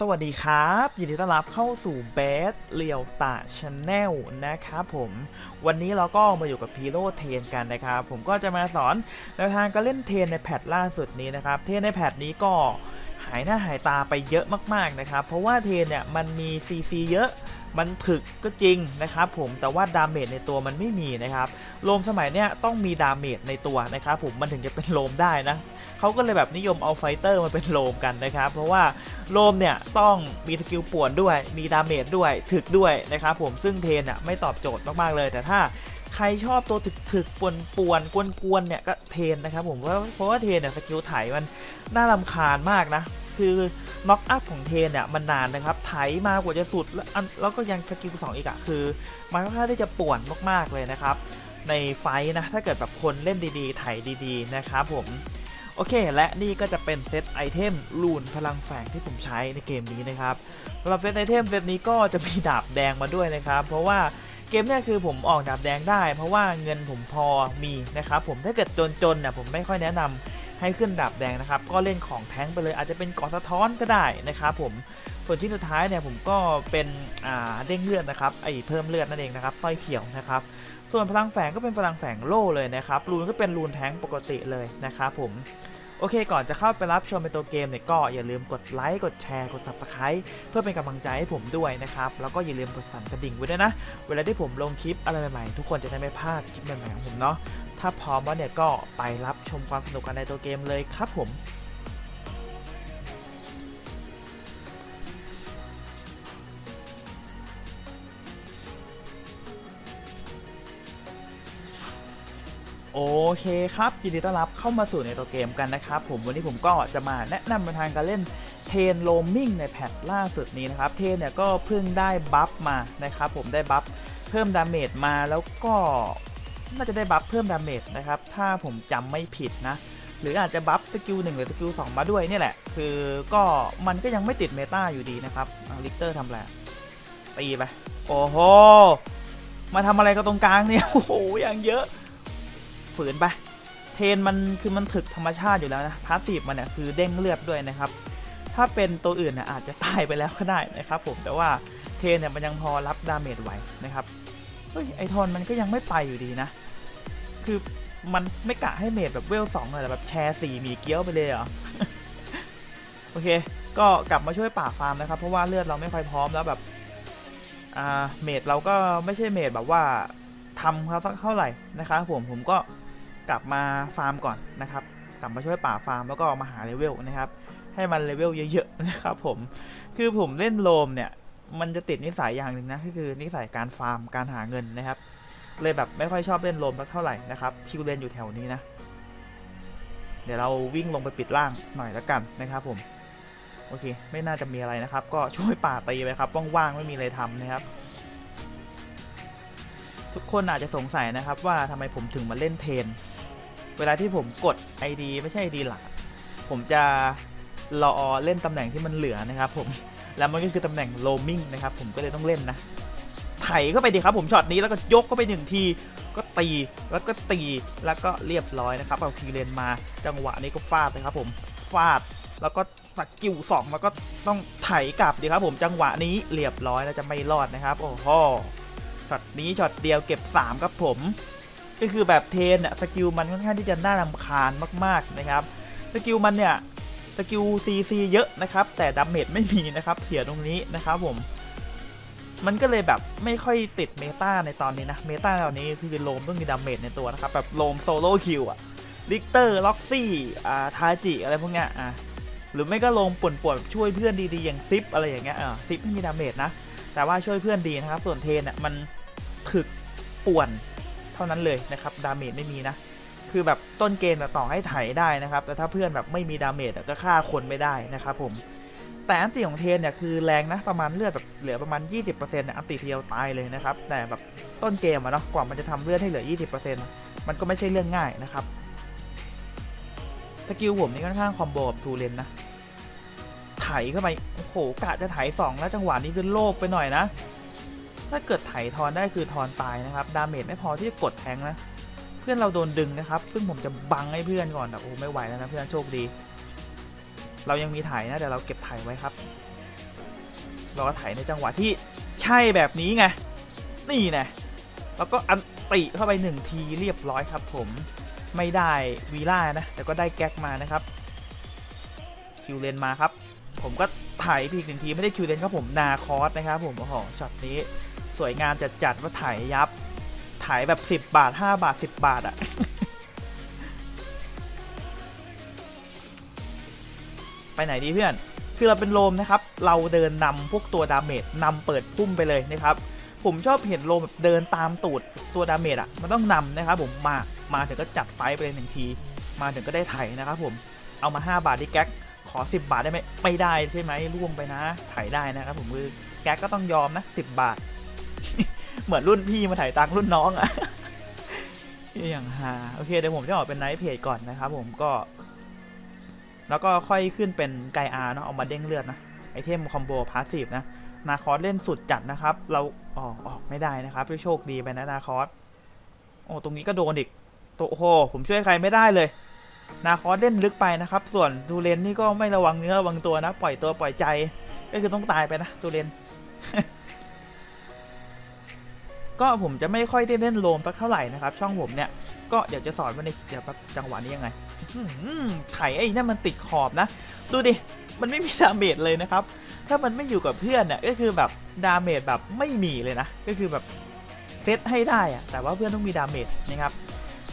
สวัสดีครับ ยินดีต้อนรับเข้าสู่เบสเรียวตาชาแนลนะครับผม วันนี้เราก็มาอยู่กับพีโร่เทนกันนะครับ ผมก็จะมาสอนแนวทางการเล่นเทนในแพทล่าสุดนี้นะครับ เทนในแพทนี้ก็หายหน้าหายตาไปเยอะมากๆนะครับ เพราะว่าเทนเนี่ยมันมีซีซีเยอะ มันถึกก็จริงนะครับผมแต่ว่าดาเมจในตัวมันไม่มีนะครับโลมสมัยเนี้ยต้องมีดาเมจในตัวนะครับผมมันถึงจะเป็นโลมได้นะเขาก็เลยแบบนิยมเอาไฟเตอร์มาเป็นโลมกันนะครับ เพราะว่าโลมเนี่ยต้องมีสกิลป่วนด้วย มีดาเมจด้วยถึกด้วยนะครับผมซึ่งเทนอะไม่ตอบโจทย์มากๆเลย แต่ถ้า ใครชอบตัวถึกถึกป่วนป่วนกวนกวนๆเนี่ยก็เทนนะครับผมเพราะเพราะว่าเทนเนี่ยสกิลไถมันน่ารำคาญมากนะ คือน็อกอัพของเทนเนี่ยมันนานนะครับไถมากว่าจะสุดแล้วอันแล้วก็ยังสกิลสองอีกอะคือ มันค่อนข้างที่จะป่วนมากๆเลยนะครับ ในไฟนะถ้าเกิดแบบคนเล่นดีๆ ไถดีๆนะครับผมโอเค และนี่ก็จะเป็นเซตไอเทมลูนพลังแฝงที่ผมใช้ในเกมนี้นะครับสำหรับเซตไอเทมเซตนี้ก็จะมีดาบแดงมาด้วยนะครับ เพราะว่า เกมเนี่ยคือผมออกดาบแดงได้ เพราะว่าเงินผมพอมีนะครับผมถ้าเกิดจนๆเนี่ยผมไม่ค่อยแนะนำให้ขึ้นดาบแดงนะครับ ก็เล่นของแท้งไปเลยอาจจะเป็นกาะสะท้อนก็ได้นะครับผมส่วนชิ้นสุดท้ายเนี่ยผมก็เป็นอ่าเด้งเลือดนะครับไอเพิ่มเลือดนั่นเองนะครับสร้อยเขียวนะครับ ส่วนพลังแฝงก็เป็นพลังแฝงโล่เลยนะครับรูนก็เป็นรูนแท้งปกติเลยนะครับผม โอเคก่อนจะเข้าไปรับชมในตัวเกมเนี่ยก็อย่าลืมกดไลค์กดแชร์กด Subscribe เพื่อเป็นกำลังใจให้ผมด้วยนะครับ แล้วก็อย่าลืมกดสั่นกระดิ่งไว้ด้วยนะ เวลาที่ผมลงคลิปอะไรใหม่ๆ ทุกคนจะได้ไม่พลาดคลิปใหม่ๆของผมเนาะถ้าพร้อมแล้วเนี่ยก็ไปรับชมความสนุกกันในตัวเกมเลยครับผม โอเคครับยินดีต้อนรับเข้ามาสู่ในตัวเกมกันนะครับ ผมวันนี้ผมก็จะมาแนะนำในทางการเล่นเทนโลมิงในแพทล่าสุดนี้นะครับ เทนเนี่ยก็เพิ่งได้บัฟมานะครับผมได้บัฟเพิ่มดาเมจมาแล้วก็น่าจะได้บัฟเพิ่มดาเมจนะครับ ถ้าผมจำไม่ผิดนะ หรืออาจจะบัฟสกิลหนึ่งหรือสกิลสองมาด้วยนี่แหละ คือก็มันก็ยังไม่ติดเมตาอยู่ดีนะครับลิกเตอร์ทำอะไรตีไปโอ้โหมาทำอะไรก็ตรงกลางเนี่ยโอ้โหอย่างเยอะ ฝืนไปเทนมันคือมันถึกธรรมชาติอยู่แล้วนะพาสซีฟมันเนี่ยคือเด้งเลือดด้วยนะครับ ถ้าเป็นตัวอื่นเนี่ยอาจจะตายไปแล้วก็ได้นะครับผมแต่ว่าเทนเนี่ยมันยังพอรับดาเมจไหวนะครับเฮ้ยไอทอนมันก็ยังไม่ไปอยู่ดีนะ คือมันไม่กะให้เมจแบบเวลสองเลยแบบแชร์สี่หมีเกี้ยวไปเลยเหรอโอเค ก็กลับมาช่วยป่าฟาร์มนะครับ เพราะว่าเลือดเราไม่ค่อยพร้อมแล้วแบบอ่าเมจเราก็ไม่ใช่เมจแบบว่าทำเขาสักเท่าไหร่นะครับผมผมก็ กลับมาฟาร์มก่อนนะครับ กลับมาช่วยป่าฟาร์มแล้วก็มาหาเลเวลนะครับ ให้มันเลเวลเยอะๆนะครับผม คือผมเล่นโลมเนี่ย มันจะติดนิสัยอย่างหนึ่งนะก็คือนิสัยการฟาร์มการหาเงินนะครับ เลยแบบไม่ค่อยชอบเล่นโลมสักเท่าไหร่นะครับคิวเลนอยู่แถวนี้นะ เดี๋ยวเราวิ่งลงไปปิดล่างหน่อยแล้วกันนะครับ ผม โอเค ไม่น่าจะมีอะไรนะครับ ก็ช่วยป่าตีไปครับว่างๆไม่มีอะไรทำนะครับทุกคนอาจจะสงสัยนะครับว่าทำไมผมถึงมาเล่นเทน เวลาที่ผมกด ID ไม่ใช่ ID หลัก ผมจะรอเล่นตำแหน่งที่มันเหลือนะครับผม แล้วมันก็คือตำแหน่งโลมิงนะครับ ผมก็เลยต้องเล่นนะไถเข้าไปดีครับผมช็อตนี้แล้วก็ยกเข้าไปหนึ่งที ก็ตีแล้วก็ตีแล้วก็เรียบร้อยนะครับเอาคีเลนมาจังหวะนี้ก็ฟาดเลยครับผมฟาดแล้วก็สกิลสองแล้วก็ต้องไถกลับดีครับผมจังหวะนี้เรียบร้อยแล้วจะไม่รอดนะครับ โอ้โหช็อตนี้ช็อตเดียวเก็บ 3 ครับผม ก็คือแบบเทนอะสกิลมันค่อนข้างที่จะน่ารำคาญมากๆนะครับสกิลมันเนี่ยสกิลซีซีเยอะนะครับ แต่ดาเมจไม่มีนะครับเสียตรงนี้นะครับผม มันก็เลยแบบไม่ค่อยติดเมตาในตอนนี้นะเมตาตอนนี้คือโลมต้องมีดาเมจในตัวนะครับแบบโลมโซโล่คิวอะลิกเตอร์ล็อกซี่อ่าทาจิอะไรพวกเนี้ยอะหรือไม่ก็โลมป่วนๆช่วยเพื่อนดีๆอย่างซิปอะไรอย่างเงี้ยอ่าซิปไม่มีดาเมจนะแต่ว่าช่วยเพื่อนดีนะครับส่วนเทนอะมันถึกป่วน เท่านั้นเลยนะครับดาเมจไม่มีนะ คือแบบต้นเกมต่อให้ไถได้นะครับ แต่ถ้าเพื่อนแบบไม่มีดาเมจก็ฆ่าคนไม่ได้นะครับผมแต่อันติของเทนเนี่ยคือแรงนะประมาณเลือดแบบเหลือประมาณ 20%เนี่ยอันติเดียวตายเลยนะครับ แต่แบบต้นเกมอะเนาะกว่ามันจะทำเลือดให้เหลือ 20%มันก็ไม่ใช่เรื่องง่ายนะครับสกิลผมนี่ค่อนข้างคอมโบกับทูเลนนะไถเข้าไปโอ้โหกะจะไถสองแล้วจังหวะนี้คือโลภไปหน่อยนะ ถ้าเกิดไถทอนได้คือทอนตายนะครับ ดาเมจไม่พอที่จะกดแทงนะ เพื่อนเราโดนดึงนะครับ ซึ่งผมจะบังให้เพื่อนก่อนแต่โอ้ไม่ไหวแล้วนะเพื่อนโชคดี เรายังมีไถนะแต่เราเก็บไถไว้ครับ เราก็ไถในจังหวะที่ใช่แบบนี้ไง นี่ไงแล้วก็อันติเข้าไปหนึ่งทีเรียบร้อยครับ ผมไม่ได้วีล่านะ แต่ก็ได้แก๊กมานะครับ คิวเลนมาครับ ผมก็ ไถพีกหนึ่งทีไม่ได้คิวเลนครับผมนาคอสนะครับผมโอ้โหช็อตนี้สวยงามจัดจัดว่าไถยับไถแบบ 10 บาท 5 บาท 10 บาทอะไปไหนดีเพื่อน คือเราเป็นโลมนะครับ เราเดินนำพวกตัวดาเมจนำเปิดพุ่มไปเลยนะครับ ผมชอบเห็นโลมแบบเดินตามตูดตัวดาเมจอะมันต้องนำนะครับผมมา มาถึงก็จัดไฟไปเลยหนึ่งที มาถึงก็ได้ไถนะครับผม เอามา 5 บาทที่แก๊ก อ 10 บาทได้ไหมไม่ได้ใช่ไหมร่วงไปนะไถได้นะครับผมคือแกก็ต้องยอมนะ10 บาท เหมือนรุ่นพี่มาถ่ายตังรุ่นน้องอะอย่างฮาโอเคเดี๋ยวผมจะออกเป็นไนท์เพจก่อนนะครับผมก็ แล้วก็ค่อยขึ้นเป็นไกอาเนาะเอามาเด้งเลือดนะไอเทมคอมโบพาสซีฟนะนาคอสเล่นสุดจัดนะครับ เราออกออกไม่ได้นะครับโชคดีไปนะนาคอสโอ้ตรงนี้ก็โดนอีกตัวโอ้โหผมช่วยใครไม่ได้เลย นาคอสเล่นลึกไปนะครับ ส่วนทูเลนนี่ก็ไม่ระวังเนื้อระวังตัวนะ ปล่อยตัวปล่อยใจ ก็คือต้องตายไปนะทูเลนก็ผมจะไม่ค่อยได้เล่นโลมสักเท่าไหร่นะครับ ช่องผมเนี่ย ก็เดี๋ยวจะสอนว่าในเดี๋ยวจังหวะนี้ยังไงไถไอ้นั่นมันติดขอบนะ ดูดิ มันไม่มีดาเมจเลยนะครับ ถ้ามันไม่อยู่กับเพื่อนเนี่ยก็คือแบบดาเมจแบบไม่มีเลยนะ ก็คือแบบเซตให้ได้อะแต่ว่าเพื่อนต้องมีดาเมจนะครับ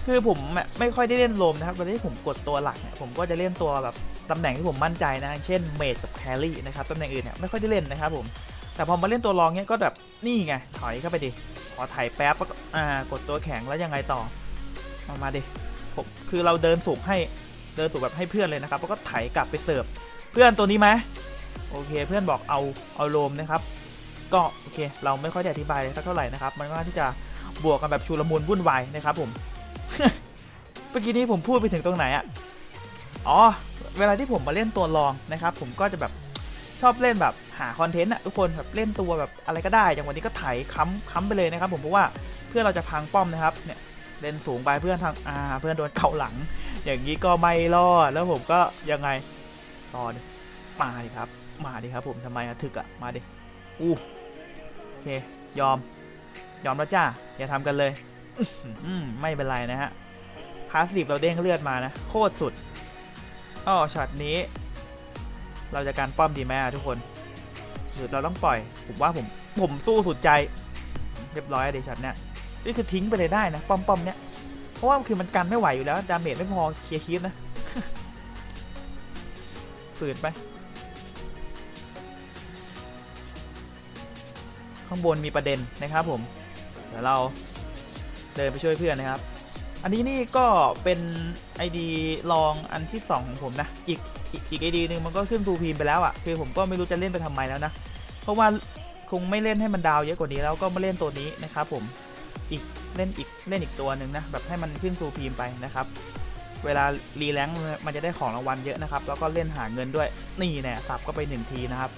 คือผมไม่ค่อยได้เล่นโลมนะครับตอนที่ผมกดตัวหลักเนี่ยผมก็จะเล่นตัวแบบตำแหน่งที่ผมมั่นใจนะ เช่นเมจกับแครี่นะครับตำแหน่งอื่นเนี่ยไม่ค่อยได้เล่นนะครับผมแต่พอมาเล่นตัวรองเนี่ยก็แบบนี่ไงถอยเข้าไปดิขอถ่ายแป๊บแล้วก็อ่ากดตัวแข็งแล้วยังไงต่อเอามาดิผมคือเราเดินสูงให้เดินสูงแบบให้เพื่อนเลยนะครับแล้วก็ไถกลับไปเสิร์ฟเพื่อนตัวนี้ไหมโอเค เพื่อนบอกเอาเอาโลมนะครับ ก็โอเค เราไม่ค่อยได้อธิบายเลยสักเท่าไหร่นะครับ มันก็ที่จะบวกกันแบบชุลมุนวุ่นวายนะครับผม เมื่อกี้นี้ผมพูดไปถึงตรงไหนอะอ๋อ เวลาที่ผมมาเล่นตัวรองนะครับ ผมก็จะแบบชอบเล่นแบบหาคอนเทนต์อะทุกคนแบบเล่นตัวแบบอะไรก็ได้ อย่างวันนี้ก็ไถค้ำค้ำไปเลยนะครับ ผมเพราะว่าเพื่อเราจะพังป้อมนะครับเนี่ยเล่นสูงไปเพื่อนทางอ่าเพื่อนโดนเข่าหลัง อย่างนี้ก็ไม่รอดแล้วผมก็ยังไงตอดมาดิครับ มาดิครับผมทำไมอะถึกอะมาดิอู้โอเคยอม ยอมแล้วจ้าอย่าทำกันเลย อืมไม่เป็นไรนะฮะพาสซีฟเราเด้งเลือดมานะ โคตรสุดอ้อช็อตนี้ เราจะการป้อมดีไหมอะทุกคนหรือเราต้องปล่อย ผมว่าผมผมสู้สุดใจ เรียบร้อยอะเดช็อตเนี้ยนี่คือทิ้งไปเลยได้นะ ป้อมป้อมเนี้ยเพราะว่าคือมันกันไม่ไหวอยู่แล้ว ดาเมจไม่พอเคลียร์คีฟนะฝืนไป ข้างบนมีประเด็นนะครับผมเดี๋ยวเรา เดินไปช่วยเพื่อนนะครับ อันนี้นี่ก็เป็น ID ลองอันที่ 2 ของผมนะ อีกอีกอีก ID หนึ่งมันก็ขึ้นฟูลพีมไปแล้วอะ่ะคือผมก็ไม่รู้จะเล่นไปทำไมแล้วนะ เพราะว่าคงไม่เล่นให้มันดาวเยอะกว่านี้แล้วก็มาเล่นตัวนี้นะครับผมอีกเล่นอีกเล่นอีกตัวหนึ่งนะแบบให้มันขึ้นฟูลพีมไปนะครับเวลารีแลงมันจะได้ของรางวัลเยอะนะครับ แล้วก็เล่นหาเงินด้วย นี่แน่สับก็ไปหนึ่งทีนะครับ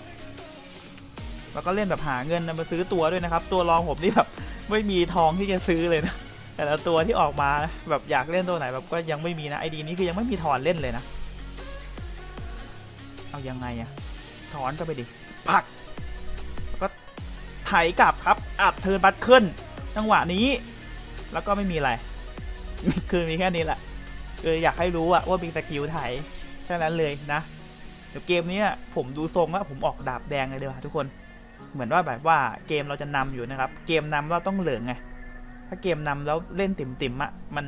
แล้วก็เล่นแบบหาเงินมาซื้อตัวด้วยนะครับ ตัวรองผมนี่แบบไม่มีทองที่จะซื้อเลยนะ แต่ละตัวที่ออกมาแบบอยากเล่นตัวไหนแบบก็ยังไม่มีนะไอดีนี้คือยังไม่มีถอนเล่นเลยนะ เอายังไงอะถอนก็ไปดิปักแล้วก็ไถกลับครับอัดเทิร์นบัตขึ้นจังหวะนี้ แล้วก็ไม่มีอะไร คือมีแค่นี้แหละคืออยากให้รู้อะว่ามีสกิลไถแค่นั้นเลยนะเดี๋ยวเกมนี้ผมดูทรงว่าผมออกดาบแดงเลยเดี๋ยวทุกคน เหมือนว่าแบบว่าเกมเราจะนำอยู่นะครับ เกมนำเราต้องเหลืองไง ถ้าเกมนำแล้วเล่นติ่มๆอะมัน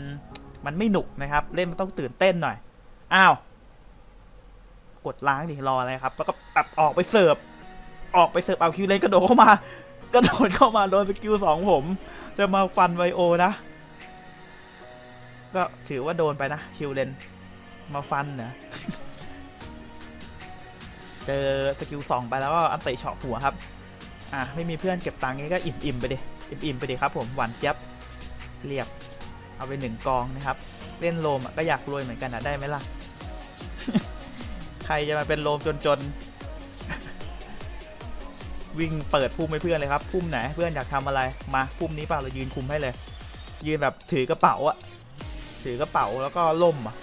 มันไม่หนุกนะครับ เล่นมันต้องตื่นเต้นหน่อย อ้าว กดล้างดิรออะไรครับ แล้วก็แบบออกไปเสิร์ฟ ออกไปเสิร์ฟเอาคิวเลนกระโดดเข้ามากระโดดเข้ามาโดนสกิลสองผม จะมาฟันไวโอนะ ก็ถือว่าโดนไปนะคิวเลนมาฟันนะเจอสกิลสองไปแล้วก็อันเตะเฉาะหัวครับ อะไม่มีเพื่อนเก็บตังค์งี้ก็อิ่มๆไปดิ อิ่มๆไปดิครับผมหวานเจี๊ยบเรียบ เอาไปหนึ่งกองนะครับ เล่นโลมก็อยากรวยเหมือนกันนะได้ไหมล่ะ ใครจะมาเป็นโลมจนๆ วิ่งเปิดพุ่มให้เพื่อนเลยครับ พุ่มไหนเพื่อนอยากทำอะไรมาพุ่มนี้เปล่าเรายืนคุมให้เลย ยืนแบบถือกระเป๋าอะถือกระเป๋าแล้วก็ล่มอะ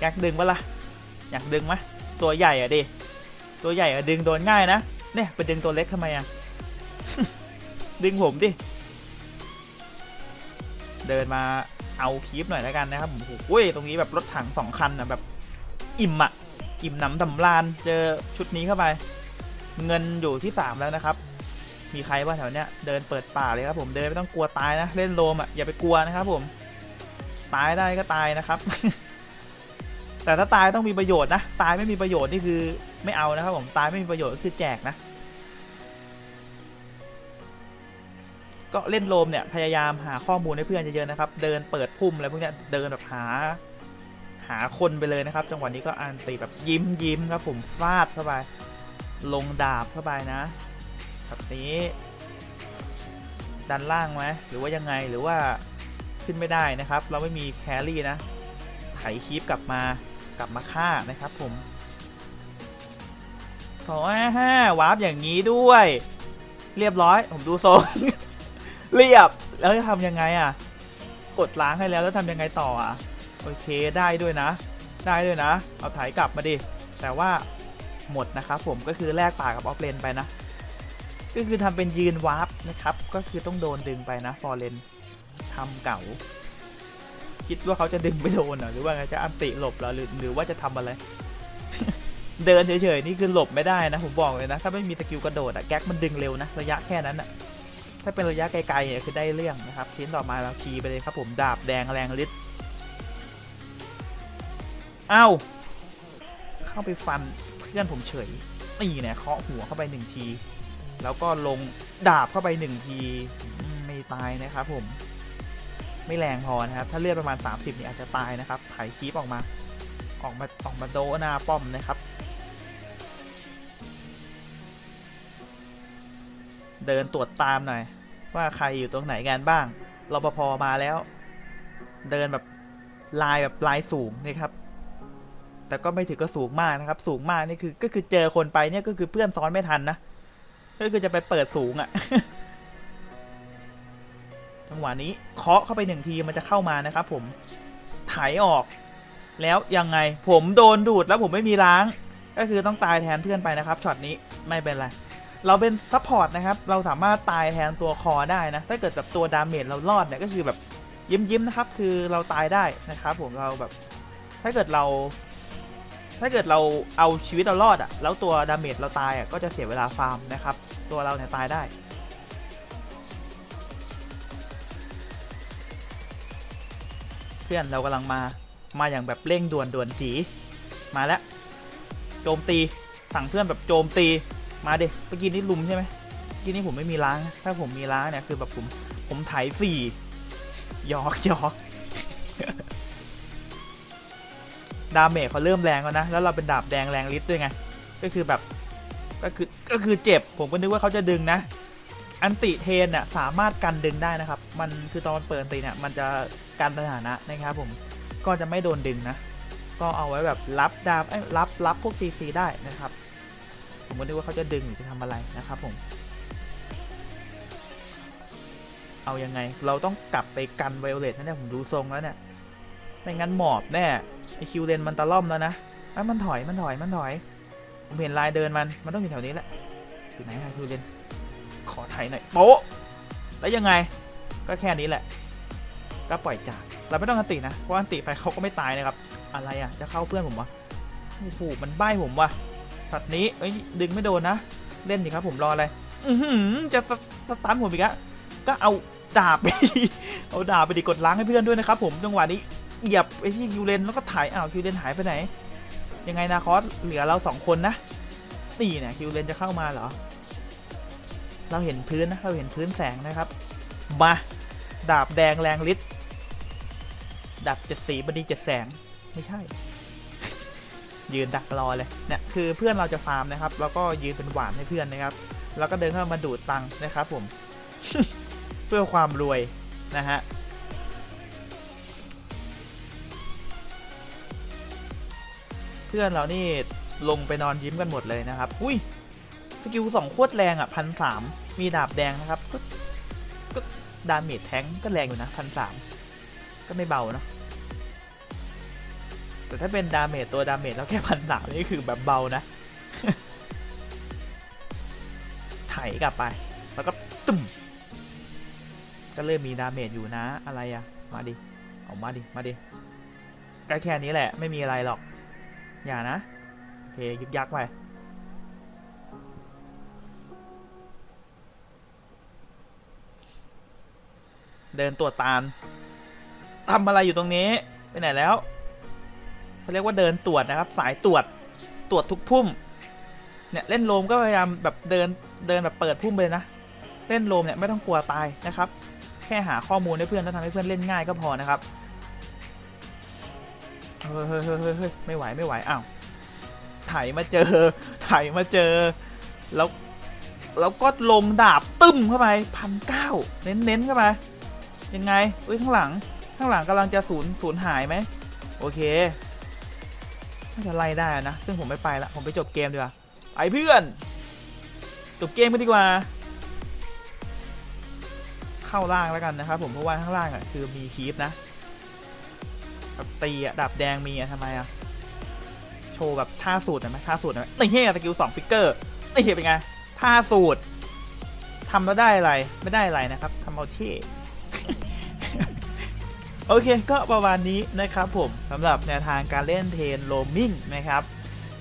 อยากดึงปะล่ะอยากดึงไหมตัวใหญ่อะดิตัวใหญ่อะดึงโดนง่ายนะเนี่ยไปดึงตัวเล็กทำไมอะ ดึงผมดิ เดินมาเอาคีปหน่อยแล้วกันนะครับผมโอ้โหตรงนี้แบบรถถังสองคันนะแบบอิ่มอะอิ่มหนำสำราญเจอชุดนี้เข้าไป เงินอยู่ที่สามแล้วนะครับ มีใครบ้าแถวเนี้ยเดินเปิดป่าเลยครับผมเดินไม่ต้องกลัวตายนะเล่นโลมอะอย่าไปกลัวนะครับผมตายได้ก็ตายนะครับ แต่ถ้าตายต้องมีประโยชน์นะ ตายไม่มีประโยชน์นี่คือไม่เอานะครับผมตายไม่มีประโยชน์ก็คือแจกนะ ก็เล่นโลมเนี่ยพยายามหาข้อมูลให้เพื่อนเยอะๆนะครับ เดินเปิดพุ่มอะไรพวกเนี้ยเดินแบบหาหาคนไปเลยนะครับ จังหวะนี้ก็อันตีแบบยิ้มยิ้มครับผมฟาดเข้าไป ลงดาบเข้าไปนะแบบนี้ ดันล่างไหมหรือว่ายังไงหรือว่าขึ้นไม่ได้นะครับ เราไม่มีแครี่นะไถคีปกลับมากลับมาฆ่านะครับผมโถ่ฮ่าวาร์ปอย่างนี้ด้วย เรียบร้อยผมดูทรง เรียบแล้วจะทำยังไงอะ กดล้างให้แล้วแล้วทำยังไงต่ออะ โอเคได้ด้วยนะ ได้ด้วยนะ เอาไถกลับมาดิ แต่ว่าหมดนะครับผมก็คือแลกป่ากับออฟเลนไปนะ ก็คือทำเป็นยืนวาร์ปนะครับ ก็คือต้องโดนดึงไปนะฟอร์เรนทำเก่า คิดว่าเขาจะดึงไม่โดนเหรอหรือว่าไงจะอันติหลบเหรอหรือหรือว่าจะทำอะไรเดินเฉยๆนี่คือหลบไม่ได้นะผมบอกเลยนะ ถ้าไม่มีสกิลกระโดดอะแก๊กมันดึงเร็วนะ ระยะแค่นั้นอะ ถ้าเป็นระยะไกลๆเนี่ยคือได้เรื่องนะครับทีนต่อมาเราคีไปเลยครับผมดาบแดงแรงฤทธิ์อ้าวเข้าไปฟันเพื่อนผมเฉยนี่เนี่ยเคาะหัวเข้าไปหนึ่งที แล้วก็ลงดาบเข้าไปหนึ่งทีไม่ตายนะครับผม ไม่แรงพอนะครับ ถ้าเลือดประมาณ 30เนี่ยอาจจะตายนะครับไถคีปออกมา ออกมาออกมาโดนหน้าป้อมนะครับเดินตรวจตามหน่อย ว่าใครอยู่ตรงไหนกันบ้างรปภมาแล้ว เดินแบบลายแบบลายสูงนะครับ แต่ก็ไม่ถือก็สูงมากนะครับ สูงมากนี่คือก็คือเจอคนไปเนี่ยก็คือเพื่อนซ้อนไม่ทันนะก็คือจะไปเปิดสูงอะ่ะจังหวะนี้เคาะเข้าไปหนึ่งทีมันจะเข้ามานะครับ ผมไถออก แล้วยังไงผมโดนดูดแล้วผมไม่มีล้าง ก็คือต้องตายแทนเพื่อนไปนะครับช็อตนี้ไม่เป็นไร เราเป็นซัพพอร์ตนะครับ เราสามารถตายแทนตัวคอได้นะ ถ้าเกิดแบบตัวดาเมจเรารอดเนี่ยก็คือแบบยิ้มยิ้มๆนะครับ คือเราตายได้นะครับผมเราแบบ ถ้าเกิดเรา ถ้าเกิดเราเอาชีวิตเรารอดอะแล้วตัวดาเมจเราตายอะก็จะเสียเวลาฟาร์มนะครับ ตัวเราเนี่ยตายได้เพื่อนเรากำลังมา มาอย่างแบบเร่งด่วนด่วนจี มาแล้ว โจมตี สั่งเพื่อนแบบโจมตี มาเด็เมื่อกี้นี้ลุมใช่ไหมเมื่อกี้นี้ผมไม่มีล้าง ถ้าผมมีล้างเนี่ยคือแบบผมผมไถสี่ยอกยอกดาเมจเขาเริ่มแรงแล้วนะ แล้วเราเป็นดาบแดงแรงฤทธิ์ด้วยไง ก็คือแบบก็คือก็คือเจ็บ ผมก็นึกว่าเขาจะดึงนะ อันติเทนเนี่ยสามารถกันดึงได้นะครับ มันคือตอนเปิดติเนี่ยมันจะกันสถานะนะครับผม ก็จะไม่โดนดึงนะ ก็เอาไว้แบบรับดาบรับรับพวกซีซีได้นะครับ ผมก็นึกว่าเขาจะดึงหรือจะทำอะไรนะครับผม เอายังไง เราต้องกลับไปกันไวโอเลตนะเนี่ยผมดูทรงแล้วเนี่ยไม่งั้นหมอบแน่ไอคิวเลนมันตะล่อมแล้วนะไอ้มันถอยมันถอยมันถอย ผมเห็นลายเดินมันมันต้องอยู่แถวนี้แหละอยู่ไหนอะคิวเลนขอไถหน่อยโป๊ะแล้วยังไงก็แค่นี้แหละ ก็ปล่อยจากเราไม่ต้องอันตินะเพราะอันติไปเขาก็ไม่ตายนะครับ อะไรอะจะเข้าเพื่อนผมวะโอ้โหมันใบ้ผมวะ ช็อตนี้เอ้ยดึงไม่โดนนะ เล่นดิครับผมรออะไรอือหือจะสสตันผมอีกอะก็เอาดาบไปเอาดาบไปดิกดล้างให้เพื่อนด้วยนะครับผมจังหวะนี้เหยียบไอ้ที่คิวเลนแล้วก็ถ่ายอ้าวคิวเลนหายไปไหน ยังไงนาคอสเหลือเราสองคนนะนี่เนี่ยคิวเลนจะเข้ามาเหรอ เราเห็นพื้นนะเราเห็นพื้นแสงนะครับมาดาบแดงแรงฤทธิ์ดาบเจ็ดสีบดีเจ็ดแสงไม่ใช่ ยืนดักรอเลยเนี่ยคือเพื่อนเราจะฟาร์มนะครับ แล้วก็ยืนเป็นหวานให้เพื่อนนะครับ แล้วก็เดินเข้ามาดูดตังค์นะครับผม เพื่อความรวยนะฮะเพื่อนเรานี่ลงไปนอนยิ้มกันหมดเลยนะครับ อุ้ยสกิลสองโคตรแรงอะพันสามมีดาบแดงนะครับ ก็ก็ดาเมจแทงก็แรงอยู่นะพันสามก็ไม่เบาเนอะ แต่ถ้าเป็นดาเมจตัวดาเมจแล้วแค่พันสามนี่คือแบบเบานะ ไถกลับไป แล้วก็ตึมก็เริ่มมีดาเมจอยู่นะอะไรอะมาดิ เอามาดิ มาดิก็แค่นี้แหละ ไม่มีอะไรหรอก อย่านะ โอเค ยึกยักไปเดินตรวจตาลทำอะไรอยู่ตรงนี้ ไปไหนแล้ว เขาเรียกว่าเดินตรวจนะครับ สายตรวจตรวจทุกพุ่ม เนี่ยเล่นโลมก็พยายามแบบเดินเดินแบบเปิดพุ่มไปเลยนะ เล่นโลมเนี่ยไม่ต้องกลัวตายนะครับ แค่หาข้อมูลให้เพื่อนแล้วทำให้เพื่อนเล่นง่ายก็พอนะครับ เฮ้ยเฮ้ยเฮ้ยเฮ้ยไม่ไหวไม่ไหวอ้าวไถมาเจอไถมาเจอ แล้วแล้วก็ลงดาบตึ้มเข้าไปพันเก้าเน้นๆเข้าไปยังไงอุ้ยข้างหลังข้างหลังกำลังจะสูญสูญหายไหมโอเค น่าจะไล่ได้นะ ซึ่งผมไม่ไปละผมไปจบเกมดีกว่าไปเพื่อน จบเกมกันดีกว่า เข้าล่างแล้วกันนะครับผมเพราะว่าข้างล่างอะคือมีคีฟนะแบบตีอะดาบแดงมีอะทำไมอะโชว์แบบท่าสูตรหน่อยไหมท่าสูตรหน่อยไหมนี่เฮียสกิลสองฟิกเกอร์นี่เฮียเป็นไงท่าสูตรทำแล้วได้อะไรไม่ได้อะไรนะครับทำเอาที่ โอเคก็ประมาณนี้นะครับผมสำหรับแนวทางการเล่นเทนโรมิงนะครับ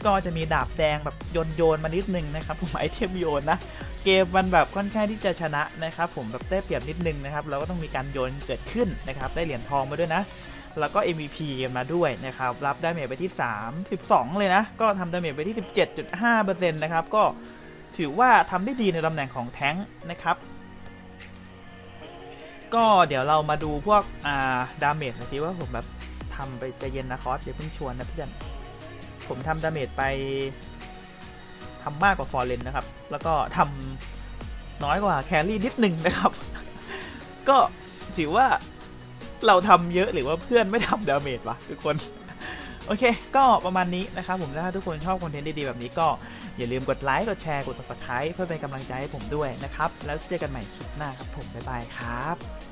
ก็จะมีดาบแดงแบบโยนโยนมานิดนึงนะครับผมไอเทมโยนนะเกมมันแบบค่อนข้างที่จะชนะนะครับผมแบบได้เปรียบนิดนึงนะครับเราก็ต้องมีการโยนเกิดขึ้นนะครับได้เหรียญทองมาด้วยนะ แล้วก็ MVP มาด้วยนะครับรับไดาเมจไปที่32เลยนะ ก็ทำดาเมจไปที่ 17.5%นะครับก็ถือว่าทำได้ดีในตำแหน่งของแท้งนะครับ ก็เดี๋ยวเรามาดูพวกอ่าดาเมจหนะทีว่าผมแบบทำไปใจเย็นนะคอสเดี๋ยวเพิ่งชวนนะเพื่อนผมทำดาเมจไปทำมากกว่าฟอร์เรนนะครับ แล้วก็ทำน้อยกว่าแครี่นิดหนึ่งนะครับ ก็ถือว่าเราทำเยอะหรือว่าเพื่อนไม่ทำดาเมจวะทุกคน โอเค ก็ประมาณนี้นะครับผมถ้าทุกคนชอบคอนเทนต์ดีๆแบบนี้ก็ อย่าลืมกดไลค์ กดแชร์ กด subscribe เพื่อเป็นกำลังใจให้ผมด้วยนะครับ แล้วเจอกันใหม่คลิปหน้าครับผม บ๊ายบายครับ